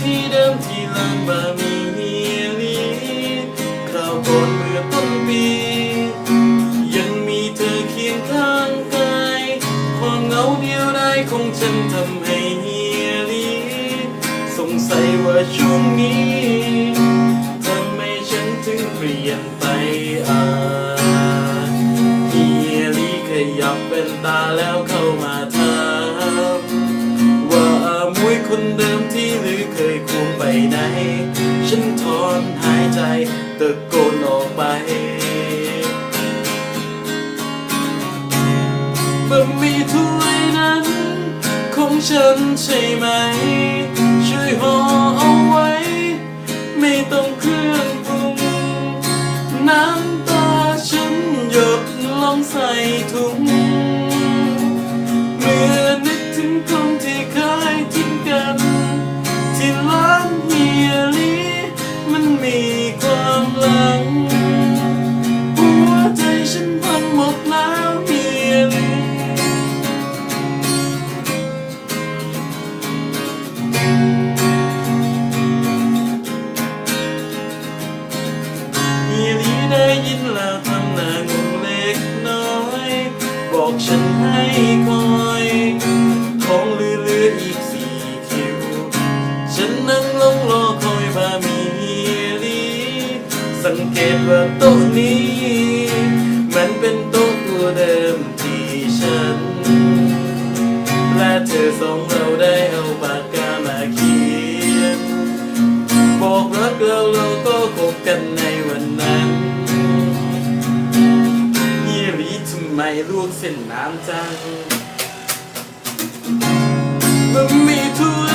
ที่เดิมที่ลังบามีเฮียลีคราวก่อนเมื่อต้นปี ยังมีเธอเคียงข้างกายความเหงาเดียวดายคงฉันทำให้เฮียลีสงสัยว่าช่วงนี้ทำไมฉันถึงเปลี่ยนไปอ่านเฮียลีขยับเป็นตาแล้วเข้ามา ยคนเดิมที่ลือเคยควงไปไหน ฉันถอนหายใจตะโกนออกไปบะหมี่ถ้วยนั้น ของฉันใช่ไหม ช่วยห่อเอาไว้ ไม่ต้องเครื่องปรุง น้ำตาฉันหยดลงใส่ถุง ลัง หัวใจฉันพังหมดแล้วเฮียลีเฮียลีได้ยินแล้วทำหน้างงเล็กน้อย บอกฉันให้คอย ว่าโต๊ะนี้ มันเป็นโต๊ะตัวเดิมที่ฉัน และเธอสองเราได้เอาปากกามาเขียนบอกรักเราเราก็คบกันในวันนั้นเฮียรีทำไมลวกเส้นน้ำจังบะหมี่ถ้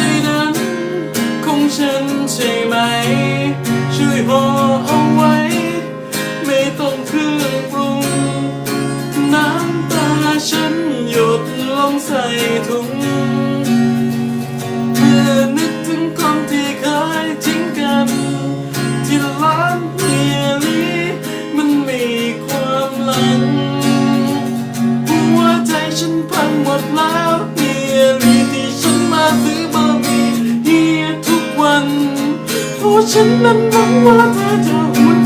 ฉันนั้นหวังว่าเธอจะหวน